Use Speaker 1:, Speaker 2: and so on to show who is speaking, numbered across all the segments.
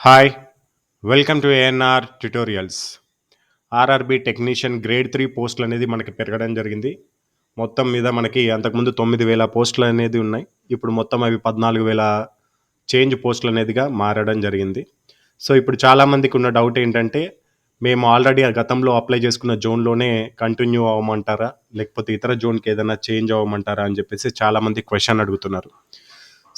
Speaker 1: Hi welcome to ANR tutorials RRB technician grade three పోస్టులు అనేది మనకి పెరగడం జరిగింది. మొత్తం మీద మనకి అంతకుముందు తొమ్మిది వేల పోస్టులు అనేది ఉన్నాయి. ఇప్పుడు మొత్తం అవి పద్నాలుగు వేల చేంజ్ పోస్టులు అనేదిగా మారడం జరిగింది. సో ఇప్పుడు చాలామందికి ఉన్న డౌట్ ఏంటంటే మేము ఆల్రెడీ గతంలో అప్లై చేసుకున్న జోన్లోనే కంటిన్యూ అవ్వమంటారా? లేకపోతే ఇతర జోన్కి ఏదైనా చేంజ్ అవ్వమంటారా? అని చెప్పేసి చాలామంది క్వశ్చన్ అడుగుతున్నారు.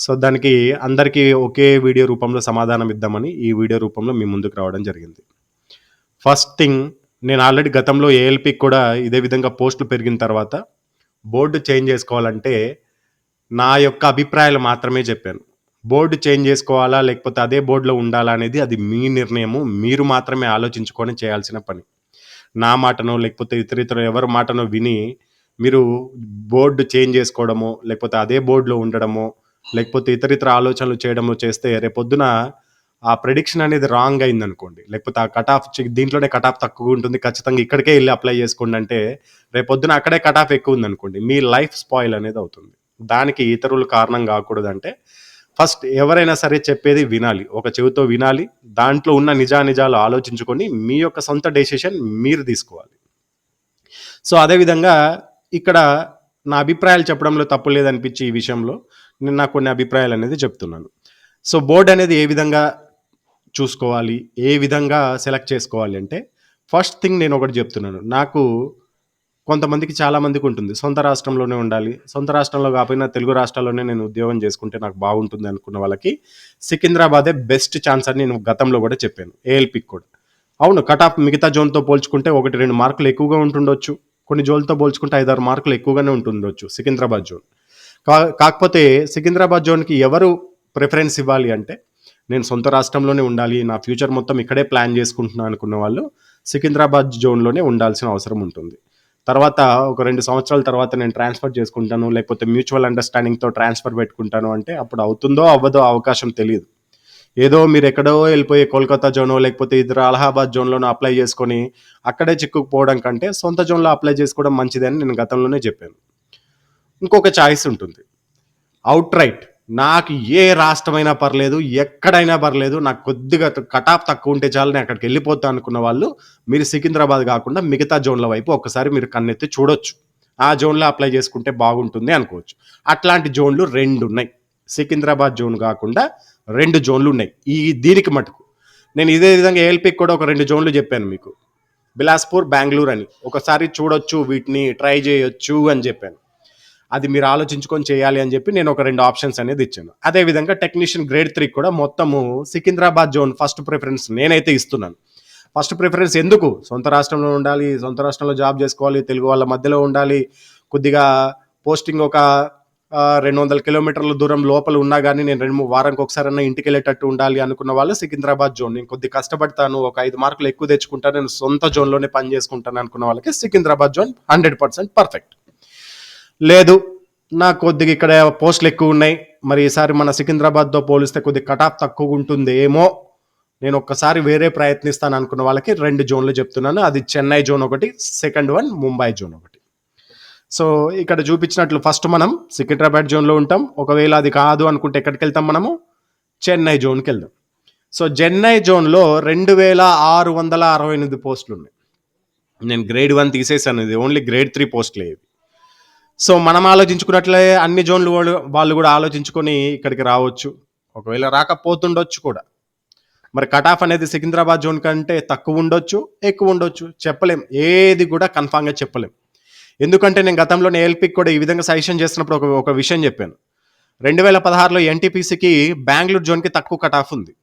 Speaker 1: సో దానికి అందరికీ ఒకే వీడియో రూపంలో సమాధానం ఇద్దామని ఈ వీడియో రూపంలో మీ ముందుకు రావడం జరిగింది. ఫస్ట్ థింగ్ నేను ఆల్రెడీ గతంలో ఏఎల్పి కూడా ఇదే విధంగా పోస్టులు పెరిగిన తర్వాత బోర్డు చేంజ్ చేసుకోవాలంటే నా యొక్క అభిప్రాయాలు మాత్రమే చెప్పాను. బోర్డు చేంజ్ చేసుకోవాలా లేకపోతే అదే బోర్డులో ఉండాలా అనేది అది మీ నిర్ణయము మీరు మాత్రమే ఆలోచించుకొని చేయాల్సిన పని. నా మాటను లేకపోతే ఇతర ఇతర ఎవరి మాటనో విని మీరు బోర్డు చేంజ్ చేసుకోవడమో లేకపోతే అదే బోర్డులో ఉండడమో లేకపోతే ఇతర ఇతర ఆలోచనలు చేయడము చేస్తే రేపొద్దున ఆ ప్రెడిక్షన్ అనేది రాంగ్ అయింది అనుకోండి లేకపోతే ఆ కట్ ఆఫ్ దీంట్లోనే కట్ ఆఫ్ తక్కువ ఉంటుంది. ఖచ్చితంగా ఇక్కడికే వెళ్ళి అప్లై చేసుకోండి అంటే రేపొద్దున అక్కడే కట్ ఆఫ్ ఎక్కువ ఉంది అనుకోండి మీ లైఫ్ స్పాయిల్ అనేది అవుతుంది. దానికి ఇతరులు కారణం కాకూడదంటే ఫస్ట్ ఎవరైనా సరే చెప్పేది వినాలి. ఒక చెవితో వినాలి. దాంట్లో ఉన్న నిజానిజాలు ఆలోచించుకొని మీ యొక్క సొంత డెసిషన్ మీరు తీసుకోవాలి. సో అదేవిధంగా ఇక్కడ నా అభిప్రాయాలు చెప్పడంలో తప్పు లేదనిపించి ఈ విషయంలో నేను నా కొన్ని అభిప్రాయాలు అనేది చెప్తున్నాను. సో బోర్డ్ అనేది ఏ విధంగా చూసుకోవాలి ఏ విధంగా సెలెక్ట్ చేసుకోవాలి అంటే ఫస్ట్ థింగ్ నేను ఒకటి చెప్తున్నాను. నాకు కొంతమందికి చాలామందికి ఉంటుంది. సొంత రాష్ట్రంలోనే ఉండాలి. సొంత రాష్ట్రంలో కాకపోయినా తెలుగు రాష్ట్రాల్లోనే నేను ఉద్యోగం చేసుకుంటే నాకు బాగుంటుంది అనుకున్న వాళ్ళకి సికింద్రాబాదే బెస్ట్ ఛాన్స్ అని నేను గతంలో కూడా చెప్పాను. ఏఎల్పికి కూడా. అవును కట్ ఆఫ్ మిగతా జోన్తో పోల్చుకుంటే ఒకటి రెండు మార్కులు ఎక్కువగా ఉంటుండొచ్చు. కొన్ని జోన్లతో పోల్చుకుంటే ఐదారు మార్కులు ఎక్కువగానే ఉంటుండొచ్చు. సికింద్రాబాద్ జోన్. కాకపోతే సికింద్రాబాద్ జోన్కి ఎవరు ప్రిఫరెన్స్ ఇవ్వాలి అంటే నేను సొంత రాష్ట్రంలోనే ఉండాలి నా ఫ్యూచర్ మొత్తం ఇక్కడే ప్లాన్ చేసుకుంటున్నాను అనుకున్న వాళ్ళు సికింద్రాబాద్ జోన్లోనే ఉండాల్సిన అవసరం ఉంటుంది. తర్వాత ఒక రెండు సంవత్సరాల తర్వాత నేను ట్రాన్స్ఫర్ చేసుకుంటాను లేకపోతే మ్యూచువల్ అండర్స్టాండింగ్తో ట్రాన్స్ఫర్ పెట్టుకుంటాను అంటే అప్పుడు అవుతుందో అవ్వదో అవకాశం తెలియదు. ఏదో మీరు ఎక్కడో వెళ్ళిపోయి కోల్కతా జోనో లేకపోతే ఇద్దరు అలహాబాద్ జోన్లోనో అప్లై చేసుకొని అక్కడే చిక్కుకుపోవడం కంటే సొంత జోన్లో అప్లై చేసుకోవడం మంచిదని నేను గతంలోనే చెప్పాను. ఇంకొక చాయిస్ ఉంటుంది. అవుట్ రైట్ నాకు ఏ రాష్ట్రమైనా పర్లేదు ఎక్కడైనా పర్లేదు నాకు కొద్దిగా కటాఫ్ తక్కువ ఉంటే చాలు నేను అక్కడికి వెళ్ళిపోతా అనుకున్న వాళ్ళు మీరు సికింద్రాబాద్ కాకుండా మిగతా జోన్ల వైపు ఒక్కసారి మీరు కన్నెత్తి చూడొచ్చు. ఆ జోన్లో అప్లై చేసుకుంటే బాగుంటుంది అనుకోవచ్చు. అట్లాంటి జోన్లు రెండు ఉన్నాయి సికింద్రాబాద్ జోన్ కాకుండా రెండు జోన్లు ఉన్నాయి ఈ దీనికి మటుకు. నేను ఇదే విధంగా ఏఎల్పికి కూడా ఒక రెండు జోన్లు చెప్పాను మీకు. బిలాస్పూర్ బెంగళూరు అని. ఒకసారి చూడొచ్చు వీటిని ట్రై చేయొచ్చు అని చెప్పాను. అది మీరు ఆలోచించుకొని చేయాలి అని చెప్పి నేను ఒక రెండు ఆప్షన్స్ అనేది ఇచ్చాను. అదే విధంగా టెక్నీషియన్ గ్రేడ్ త్రీ కూడా మొత్తము సికింద్రాబాద్ జోన్ ఫస్ట్ ప్రిఫరెన్స్ నేనైతే ఇస్తున్నాను. ఫస్ట్ ప్రిఫరెన్స్ ఎందుకు? సొంత రాష్ట్రంలో ఉండాలి సొంత రాష్ట్రంలో జాబ్ చేసుకోవాలి తెలుగు వాళ్ళ మధ్యలో ఉండాలి. కొద్దిగా పోస్టింగ్ ఒక రెండు వందల కిలోమీటర్ల దూరం లోపల ఉన్నా కానీ నేను రెండు మూడు వారానికి ఒకసారైనా ఇంటికి వెళ్ళేటట్టు ఉండాలి అనుకున్న వాళ్ళు సికింద్రాబాద్ జోన్. నేను కొద్ది కష్టపడతాను ఒక ఐదు మార్కులు ఎక్కువ తెచ్చుకుంటాను నేను సొంత జోన్లోనే పని చేసుకుంటాను అనుకున్న వాళ్ళకి Secunderabad zone hundred percent perfect లేదు. నాకు కొద్దిగా ఇక్కడ పోస్టులు ఎక్కువ ఉన్నాయి. మరి ఈసారి మన సికింద్రాబాద్తో పోలిస్తే కొద్దిగా కట్ ఆఫ్ తక్కువ ఉంటుందేమో నేను ఒక్కసారి వేరే ప్రయత్నిస్తాను అనుకున్న వాళ్ళకి రెండు జోన్లు చెప్తున్నాను. అది చెన్నై జోన్ ఒకటి సెకండ్ వన్ ముంబై జోన్ ఒకటి. సో ఇక్కడ చూపించినట్లు ఫస్ట్ మనం సికింద్రాబాద్ జోన్లో ఉంటాం. ఒకవేళ అది కాదు అనుకుంటే ఎక్కడికి వెళ్తాం మనము? చెన్నై జోన్కి వెళ్దాం. సో చెన్నై జోన్లో రెండు వేల ఆరు వందల అరవై ఎనిమిది పోస్టులు ఉన్నాయి. నేను గ్రేడ్ వన్ తీసేసాను ఇది ఓన్లీ గ్రేడ్ త్రీ పోస్టులు ఇవి. సో మనం ఆలోచించుకున్నట్లే అన్ని జోన్లు వాళ్ళు వాళ్ళు కూడా ఆలోచించుకొని ఇక్కడికి రావచ్చు. ఒకవేళ రాకపోతుండొచ్చు కూడా. మరి కట్ ఆఫ్ అనేది సికింద్రాబాద్ జోన్ కంటే తక్కువ ఉండొచ్చు ఎక్కువ ఉండొచ్చు. చెప్పలేం. ఏది కూడా కన్ఫామ్గా చెప్పలేం. ఎందుకంటే నేను గతంలో ఏఎల్పికి కూడా ఈ విధంగా సజెషన్ చేసినప్పుడు ఒక ఒక విషయం చెప్పాను. రెండు వేల పదహారులో ఎన్టీపీసీకి బెంగళూరు జోన్కి తక్కువ కట్ ఆఫ్ ఉంది.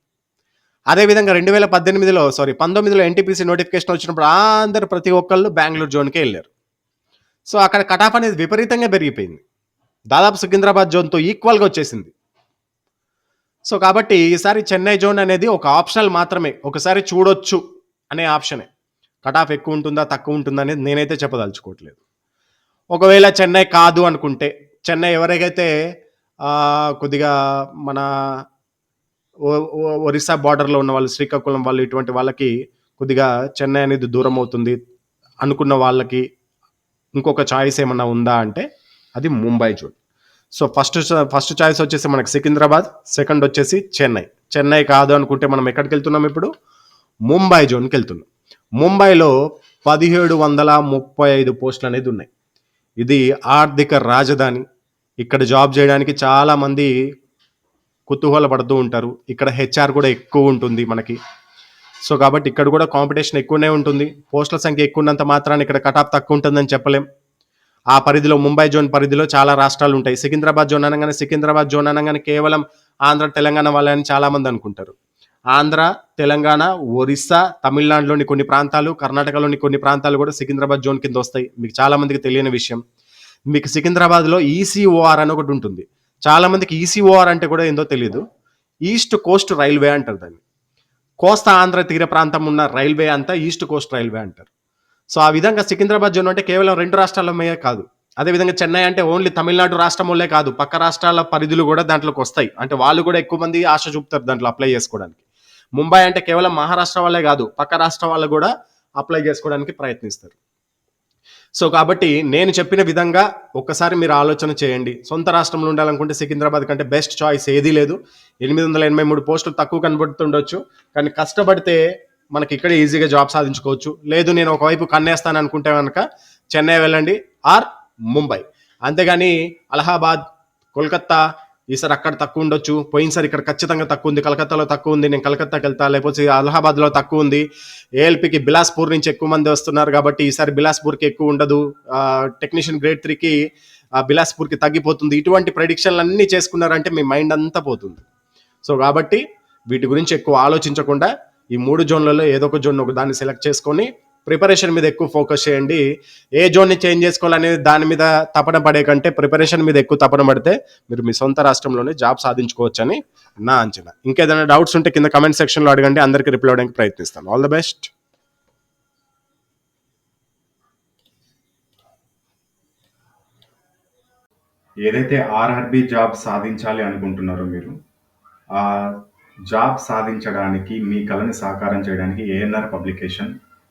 Speaker 1: అదేవిధంగా రెండు వేల పద్దెనిమిదిలో సారీ పంతొమ్మిదిలో ఎన్టీపీసీ నోటిఫికేషన్ వచ్చినప్పుడు అందరు ప్రతి ఒక్కళ్ళు బెంగళూరు జోన్కే వెళ్ళారు. సో అక్కడ కటాఫ్ అనేది విపరీతంగా పెరిగిపోయింది. దాదాపు సికింద్రాబాద్ జోన్తో ఈక్వల్గా వచ్చేసింది. సో కాబట్టి ఈసారి చెన్నై జోన్ అనేది ఒక ఆప్షనల్ మాత్రమే. ఒకసారి చూడొచ్చు అనే ఆప్షనే. కటాఫ్ ఎక్కువ ఉంటుందా తక్కువ ఉంటుందా అనేది నేనైతే చెప్పదలుచుకోవట్లేదు. ఒకవేళ చెన్నై కాదు అనుకుంటే చెన్నై ఎవరికైతే కొద్దిగా మన ఒరిస్సా బార్డర్లో ఉన్న వాళ్ళు శ్రీకాకుళం వాళ్ళు ఇటువంటి వాళ్ళకి కొద్దిగా చెన్నై అనేది దూరం అవుతుంది అనుకున్న వాళ్ళకి ఇంకొక చాయిస్ ఏమన్నా ఉందా అంటే అది Mumbai zone so first first choice వచ్చేసి మనకి సికింద్రాబాద్ సెకండ్ వచ్చేసి చెన్నై. చెన్నై కాదు అనుకుంటే మనం ఎక్కడికి వెళ్తున్నాం ఇప్పుడు? ముంబై జోన్కి వెళ్తున్నాం. ముంబైలో పదిహేడు వందల ముప్పై ఐదు పోస్టులు అనేది ఉన్నాయి. ఇది ఆర్థిక రాజధాని. ఇక్కడ జాబ్ చేయడానికి చాలామంది కుతూహల పడుతూ ఉంటారు. ఇక్కడ హెచ్ఆర్ కూడా ఎక్కువ ఉంటుంది మనకి. సో కాబట్టి ఇక్కడ కూడా కాంపిటీషన్ ఎక్కువనే ఉంటుంది. పోస్టుల సంఖ్య ఎక్కువ ఉన్నంత మాత్రాన్ని ఇక్కడ కటాఫ్ తక్కువ ఉంటుందని చెప్పలేం. ఆ పరిధిలో ముంబై జోన్ పరిధిలో చాలా రాష్ట్రాలు ఉంటాయి. సికింద్రాబాద్ జోన్ అనగానే సికింద్రాబాద్ జోన్ అనగానే కేవలం ఆంధ్ర తెలంగాణ వాళ్ళని చాలామంది అనుకుంటారు. ఆంధ్ర తెలంగాణ ఒరిస్సా తమిళనాడులోని కొన్ని ప్రాంతాలు కర్ణాటకలోని కొన్ని ప్రాంతాలు కూడా సికింద్రాబాద్ జోన్ కింద వస్తాయి. మీకు చాలామందికి తెలియని విషయం. మీకు సికింద్రాబాద్లో ఈసీఓఆర్ అని ఒకటి ఉంటుంది. చాలామందికి ఈసీఓఆర్ అంటే కూడా ఏందో తెలియదు ఈస్ట్ కోస్ట్ రైల్వే అంటారు దాన్ని. కోస్తా ఆంధ్ర తీర ప్రాంతం ఉన్న రైల్వే అంతా ఈస్ట్ కోస్ట్ రైల్వే అంటారు. సో ఆ విధంగా సికింద్రాబాద్ జోన్ అంటే కేవలం రెండు రాష్ట్రాల మీద కాదు. అదేవిధంగా చెన్నై అంటే ఓన్లీ తమిళనాడు రాష్ట్రములే కాదు పక్క రాష్ట్రాల పరిధులు కూడా దాంట్లోకి వస్తాయి. అంటే వాళ్ళు కూడా ఎక్కువ మంది ఆశ చూపుతారు దాంట్లో అప్లై చేసుకోవడానికి. ముంబై అంటే కేవలం మహారాష్ట్ర వాళ్ళే కాదు పక్క రాష్ట్ర వాళ్ళు కూడా అప్లై చేసుకోవడానికి ప్రయత్నిస్తారు. సో కాబట్టి నేను చెప్పిన విధంగా ఒక్కసారి మీరు ఆలోచన చేయండి. సొంత రాష్ట్రంలో ఉండాలనుకుంటే సికింద్రాబాద్ కంటే బెస్ట్ చాయిస్ ఏదీ లేదు. ఎనిమిది వందల ఎనభై మూడు పోస్టులు తక్కువ కనబడుతుండొచ్చు. కానీ కష్టపడితే మనకి ఇక్కడ ఈజీగా జాబ్ సాధించుకోవచ్చు. లేదు నేను ఒకవైపు కన్నేస్తాను అనుకుంటే కనుక చెన్నై వెళ్ళండి. ఆర్ ముంబై. అంతేగాని అలహాబాద్ కోల్కత్తా ఈసారి అక్కడ తక్కువ ఉండొచ్చు. పోయినసారి ఇక్కడ ఖచ్చితంగా తక్కువ ఉంది. కలకత్తాలో తక్కువ ఉంది. నేను కలకత్తాకి వెళ్తా. లేకపోతే అలహాబాద్లో తక్కువ ఉంది. ఏఎల్పికి బిలాస్పూర్ నుంచి ఎక్కువ మంది వస్తున్నారు కాబట్టి ఈసారి బిలాస్పూర్కి ఎక్కువ ఉండదు. టెక్నీషియన్ గ్రేడ్ త్రీకి బిలాస్పూర్కి తగ్గిపోతుంది. ఇటువంటి ప్రెడిక్షన్లు అన్నీ చేసుకున్నారంటే మీ మైండ్ అంతా పోతుంది. సో కాబట్టి వీటి గురించి ఎక్కువ ఆలోచించకుండా ఈ మూడు జోన్లలో ఏదో ఒక జోన్ ఒక దాన్ని సెలెక్ట్ చేసుకొని ప్రిపరేషన్ మీద ఎక్కువ ఫోకస్ చేయండి. ఏ జోన్ని చేంజ్ చేసుకోవాలనేది దాని మీద తపన పడే కంటే ప్రిపరేషన్ మీద ఎక్కువ తపన పడితే మీరు మీ సొంత రాష్ట్రంలోనే జాబ్ సాధించుకోవచ్చని నా అంచనా. ఇంకేదైనా డౌట్స్ ఉంటే కింద కమెంట్ సెక్షన్లో అడగండి. అందరికీ రిప్లై అవ్వడానికి ప్రయత్నిస్తాను. ఆల్ ద బెస్ట్
Speaker 2: ఏదైతే ఆర్ఆర్బి జాబ్ సాధించాలి అనుకుంటున్నారో మీరు ఆ జాబ్ సాధించడానికి మీ కళని సాకారం చేయడానికి ఏఎన్ఆర్ పబ్లికేషన్